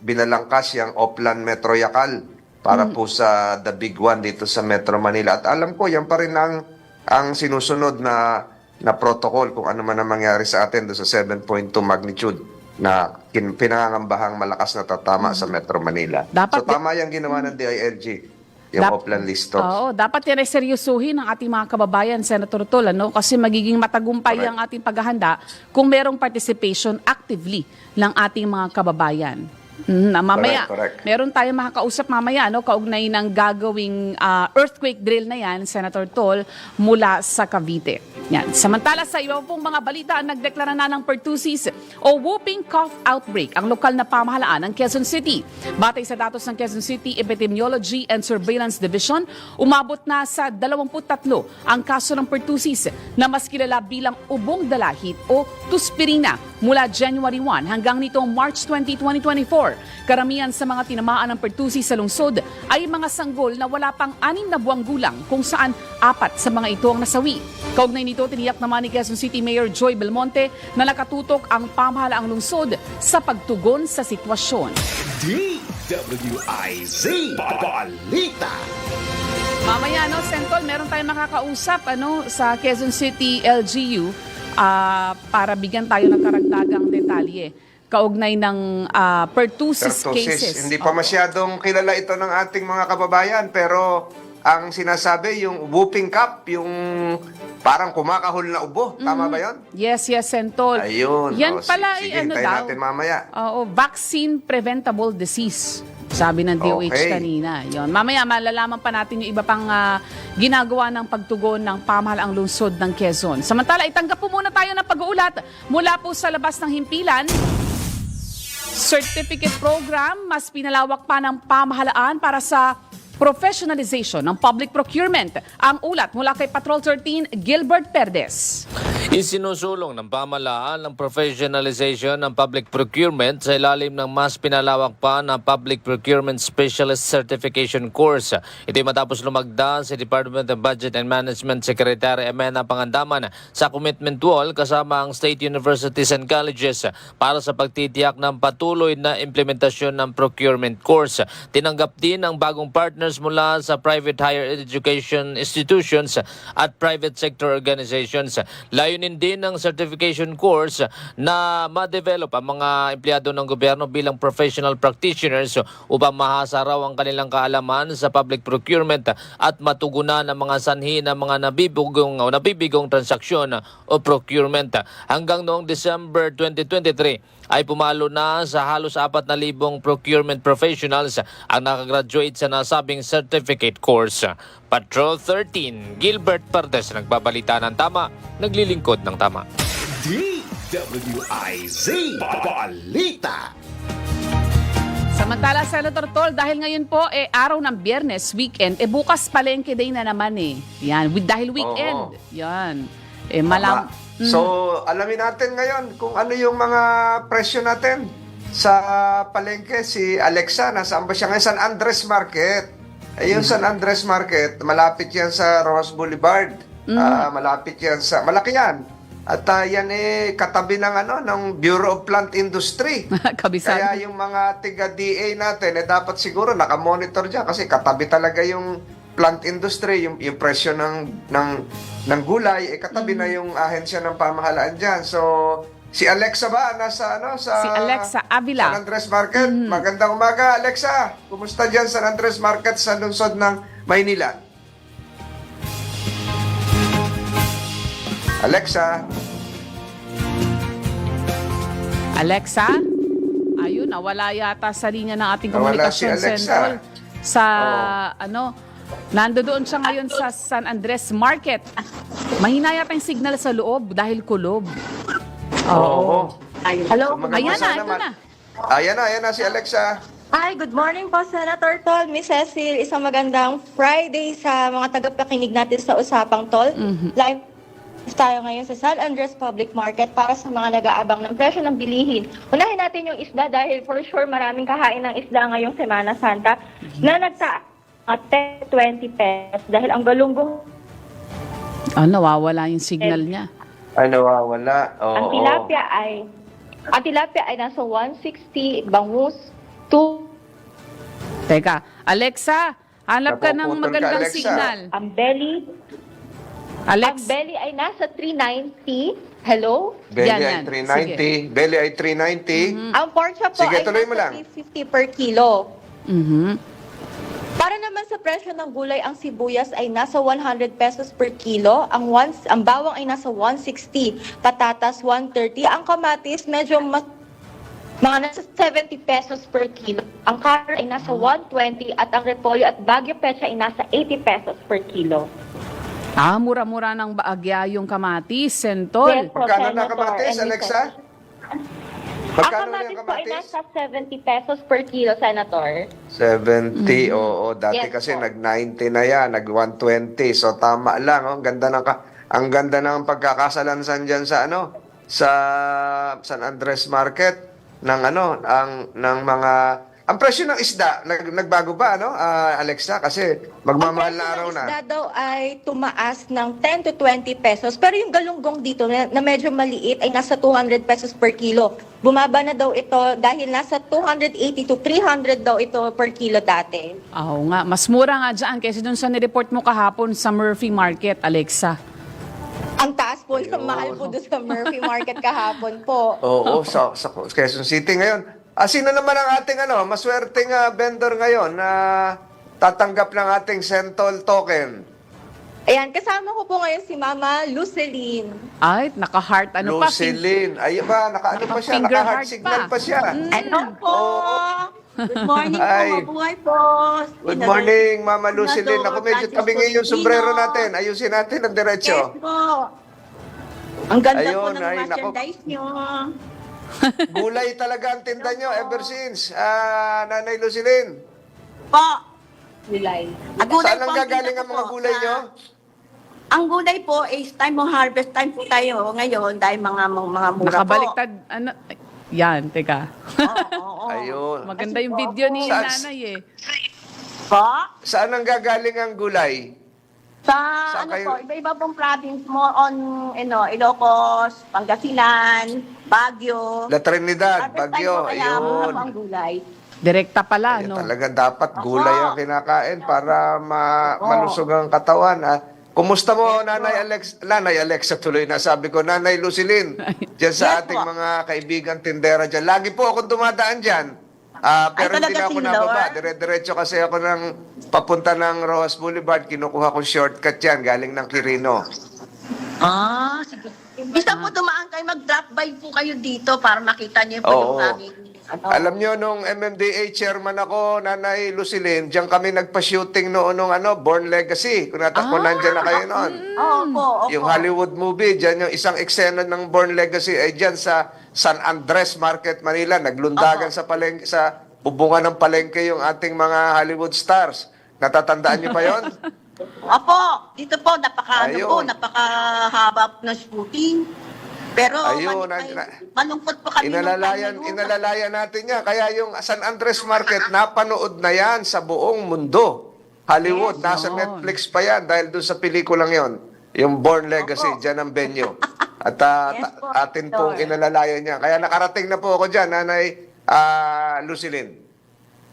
binalangkas yung Oplan Metro Yakal para Mm. po sa the big one dito sa Metro Manila. At alam ko, yan pa rin ang, ang sinusunod na, na protocol kung ano man ang mangyari sa atin doon sa 7.2 magnitude na kin, pinangangambahang malakas na tatama sa Metro Manila. Mm. Dapat so tama yung ginawa ng DILG, yung Dap- Oplan Listos. Oo, dapat yan ay seryosuhin ng ating mga kababayan, Senator Tol, ano? kasi magiging matagumpay Correct. ang ating paghahanda kung merong participation actively ng ating mga kababayan. Na mamaya, Correct, correct. meron tayong makakausap mamaya no, kaugnay ng gagawing ah, earthquake drill na yan, Senator Tol, mula sa Cavite. Yan. Samantala sa iba pong mga balita, nagdeklara na ng pertussis o whooping cough outbreak ang lokal na pamahalaan ng Quezon City. Batay sa datos ng Quezon City Epidemiology and Surveillance Division, umabot na sa 23 ang kaso ng pertussis na mas kilala bilang ubong dalahit o tuspirina mula January 1 hanggang nitong March 20, 2024. Karamihan sa mga tinamaan ng pertussis sa lungsod ay mga sanggol na wala pang anim na buwang gulang kung saan apat sa mga ito ang nasawi. Kaugnay nito, tiniyak naman ni Quezon City Mayor Joy Belmonte na nakatutok ang pamahalaang lungsod sa pagtugon sa sitwasyon. DWIZ Balita Mamaya, no, Sentol, meron tayong makakausap ano, sa Quezon City LGU ah, para bigyan tayo ng karagdagang detalye kaugnay ng ah, pertussis, Pertussis. cases. Hindi pa Oo. masyadong kilala ito ng ating mga kababayan pero ang sinasabi yung whooping cup, yung parang kumakahol na ubo. Tama ba yon? Yes, yes, Sentol. Ayun. Yan O, pala sige, ay ano hintayin daw. natin mamaya. Oo, vaccine preventable disease. Sabi ng DOH Okay. kanina. Yon. Mamaya malalaman pa natin yung iba pang ah, ginagawa ng pagtugon ng pamahalaang lungsod ng Quezon. Samantala, itanggap po muna tayo ng pag-uulat mula po sa labas ng himpilan. Certificate Program, mas pinalawak pa ng pamahalaan para sa professionalization ng public procurement. Ang ulat mula kay Patrol 13, Gilbert Perdes. Isinusulong ng pamalaan ng professionalization ng public procurement sa ilalim ng mas pinalawak pa na Public Procurement Specialist Certification Course. Ito'y matapos lumagda sa Department of Budget and Management Secretary Emena Pangandaman sa commitment wall kasama ang state universities and colleges para sa pagtitiyak ng patuloy na implementasyon ng procurement course. Tinanggap din ang bagong partners mula sa private higher education institutions at private sector organizations. Layunin din ng certification course na ma-develop ang mga empleyado ng gobyerno bilang professional practitioners upang mahasa raw ang kanilang kaalaman sa public procurement at matugunan ang mga sanhi ng mga nabibigong nabibigong transaksyon o procurement. Hanggang noong December 2023 ay pumalo na sa halos 4,000 procurement professionals ang nakagraduate sa nasabing certificate course. Patrol 13, Gilbert Pardes nagbabalita ng tama, naglilingkod ng tama. DWIZ Balita Samantala, Senator Tol, dahil ngayon po, eh, araw ng biyernes, weekend, eh, bukas palengke day na naman eh. Yan, with, dahil weekend. Oo. Yan. Eh, malam... Tama. So, alamin natin ngayon kung ano yung mga presyo natin sa palengke. Si Alexa, nasaan ba siya ngayon? San Andres Market. Ayun, San Andres Market, malapit yan sa Ross Boulevard. Ah, malapit yan sa... Malaki yan. At ah, yan eh, katabi ng, ano, ng Bureau of Plant Industry. Kabisado. Kaya yung mga tiga-DA natin, eh, dapat siguro nakamonitor dyan kasi katabi talaga yung plant industry, yung, yung presyo ng, ng, ng gulay, eh, katabi na yung ahensya ng pamahalaan dyan. So, si Alexa ba? Nasa, ano, sa... Si Alexa Avila. San Andres Market. Magandang umaga, Alexa. Kumusta dyan San Andres Market sa lungsod ng Maynila? Alexa? Alexa? Ayun, nawala yata sa linya ng ating Nawala si komunikasyon Alexa. central. Sa, ano, nando doon siya ngayon sa San Andres Market. Mahina yata yung signal sa loob dahil kulob. Oo. Hello. Maganda Ayan na, sana ito na. Ayan na, ayan na si Alexa. Hi, good morning po, Senator Tol, Miss Cecil. Isang magandang Friday sa mga tagapakinig natin sa Usapang Tol. Live tayo ngayon sa San Andres Public Market para sa mga nag-aabang ng presyo ng bilihin. Unahin natin yung isda dahil for sure maraming kahain ng isda ngayong Semana Santa na nagtaas at 10-20 pesos dahil ang galunggong Ah, nawawala yung signal niya. Ay, nawawala. Oo. Ang tilapia ay ang tilapia ay nasa 160, bangus Teka, Alexa, hanap ka ng Napuputol ka, magandang Alexa. signal. Ang belly, Alex, ang belly ay nasa 390. Hello? Belly Yan, ay yan. 390. Belly ay 390. Ang pork chop po Sige, ay tuloy mo nasa lang. 350 per kilo. mhm. Para naman sa presyo ng gulay, ang sibuyas ay nasa 100 pesos per kilo, ang once, ang bawang ay nasa 160, patatas 130, ang kamatis medyo mas mga nasa 70 pesos per kilo. Ang carrot ay nasa 120 at ang repolyo at bagyo pecha ay nasa 80 pesos per kilo. Ah, mura-mura ng baagya yung kamatis, Sentol. Yes, po, Magkano na Senator kamatis, and Alexa? Ang Magkano na kamatis yung po ay kamatis? nasa 70 pesos per kilo, Senator. 70, oo. Dati Yes kasi po. nag-90 na yan, nag-120. So tama lang, oh. Ang ganda ng ka- ang ganda ng pagkakasalansan diyan sa ano, sa San Andres Market ng ano, ang ng mga ang presyo ng isda nag, nagbago ba ano, ah, Alexa? Kasi magmamahal na araw Ang na. isda daw ay tumaas ng 10 to 20 pesos. Pero yung galunggong dito na, na medyo maliit ay nasa 200 pesos per kilo. Bumaba na daw ito dahil nasa 280 to 300 daw ito per kilo dati. Oo nga, mas mura nga dyan kaysa dun sa nireport mo kahapon sa Murphy Market, Alexa. Ang taas po, ang mahal po doon sa Murphy Market kahapon po. Oo, sa, sa Quezon City ngayon. Ah, sino naman ang ating ano, maswerteng ah, vendor ngayon na tatanggap ng ating Sentol token? Ayan, kasama ko po ngayon si Mama Luceline. Ay, naka-heart, ano Luceline. Ay ba, naka ano pa siya, Naka-finger naka heart heart signal pa. pa, siya. Hello po! Good morning po, Ay. mabuhay po! Good morning, Mama Luceline. Ako medyo tabingin yung sombrero natin. Ayusin natin ang Yes diretso. po! Ang ganda po Ayun, ng ay, nako. merchandise nyo. Gulay talaga ang tinda nyo ever since. Ah, Nanay Luceline. Po! Gulay. Ang gulay Saan po ang ang gagaling ang mga po gulay nyo? Ang gulay po is time of harvest time po tayo ngayon dahil mga mga, mga mura Nakabaliktad, ano? Yan, teka. po. Oo, oo, oo. Ayun. Maganda yung video ni Saan- nanay eh. Po? Saan ang gagaling ang gulay? Sa Saan ano kayo- po, iba-iba pong province mo on ano, Ilocos, Pangasinan, Baguio. La Trinidad, Harvest time Bagyo. po kaya ang gulay. Direkta pala, Kaya no? talaga dapat gulay ang kinakain para ma- malusog ang katawan. Ah. Kumusta mo, Nanay Alex? Nanay Alexa tuloy na sabi ko, Nanay Lucilin, dyan sa Yes ating po. mga kaibigan tindera dyan. Lagi po akong dumadaan dyan. Ah, pero Ay, hindi talaga, na ako nababa. Dire-diretso kasi ako ng papunta ng Rojas Boulevard. Kinukuha ko shortcut yan, galing ng Quirino. Ah, sige. Bisa po dumaan kayo, mag-drop by po kayo dito para makita niyo po Oo. yung aming ano. Alam nyo, nung MMDA chairman ako, Nanay Lucilin, diyan kami nagpa-shooting noon nung ano, Born Legacy. Kung nata- kung nandyan na kayo noon. Opo, opo. Yung Hollywood movie, dyan yung isang eksena ng Born Legacy ay dyan sa San Andres Market, Manila. Naglundagan sa palengke, sa bubungan ng palengke yung ating mga Hollywood stars. Natatandaan nyo pa yon? Opo, dito po, napaka, ano po, napakahaba ng shooting. Pero Ayun, mani- na- malungkot po kami Inalalayan, inalalayan natin yan. Kaya yung San Andres Market, napanood na yan sa buong mundo. Hollywood, nasa yun. Netflix pa yan dahil doon sa pelikulang yon Yung Born Legacy, dyan ang venue. At ah, Yes po, atin pong inalalayan yan. Kaya nakarating na po ako dyan, Nanay ah, Lucilin.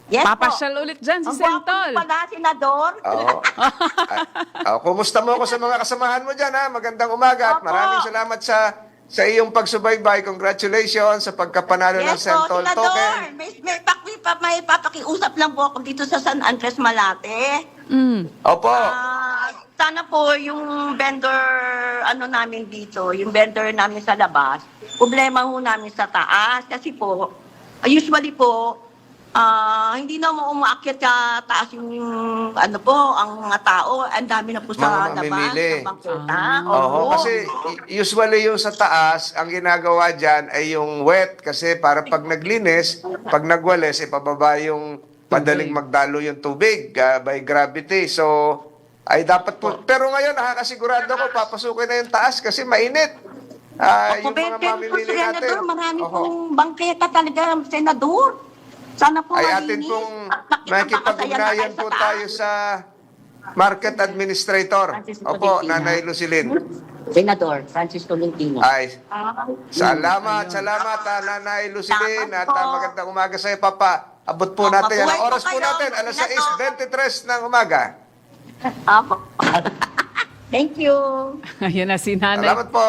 Yes Papasyal ulit dyan si po. Ang Sentol. pala, Senador. Oo. Ah, kumusta mo ako sa mga kasamahan mo dyan, ha? Magandang umaga at Opo. maraming salamat sa sa iyong pagsubaybay. Congratulations sa pagkapanalo ng Yes po, Sentol Senador. Token. May, may, paki, pa, may papakiusap lang po ako dito sa San Andres Malate. Mm. Opo. Ah, sana po yung vendor ano namin dito, yung vendor namin sa labas, problema ho namin sa taas kasi po usually po ah, hindi na mo umaakyat sa taas yung ano po, ang mga tao, ang dami na po Mga sa labas, mamimili. sa bangketa. Oo, kasi usually yung sa taas, ang ginagawa dyan ay yung wet kasi para pag naglinis, pag nagwalis, ipababa yung madaling magdalo yung tubig ah, by gravity. So, ay dapat po. Pero ngayon, nakakasigurado ko, papasukin na yung taas kasi mainit. Ah, yung mga pero po, mamimili senador, natin. marami Oho. pong bangketa talaga, senador. Sana po ay malinis atin pong at makita- makikipag-ugnayan po tayo sa market administrator. Francis Opo, Tolentino. Nanay Lucilin. Senador Francis Tolentino. Ay, Ah, Salamat, salamat ah, Nanay Lucilin at ah, magandang umaga sa iyo, Papa. Abot po natin Ang po oras po kayo, natin, alas Senator. 6.23 ng umaga. Apo. Thank you. Ayan na si Nanay Salamat po.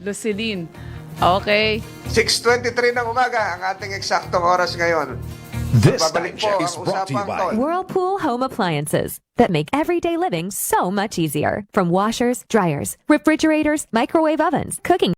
Lucidine. Okay. 6.23 ng umaga ang ating eksaktong oras ngayon. This Babalik time check po is brought to you by. Whirlpool Home Appliances that make everyday living so much easier. From washers, dryers, refrigerators, microwave ovens, cooking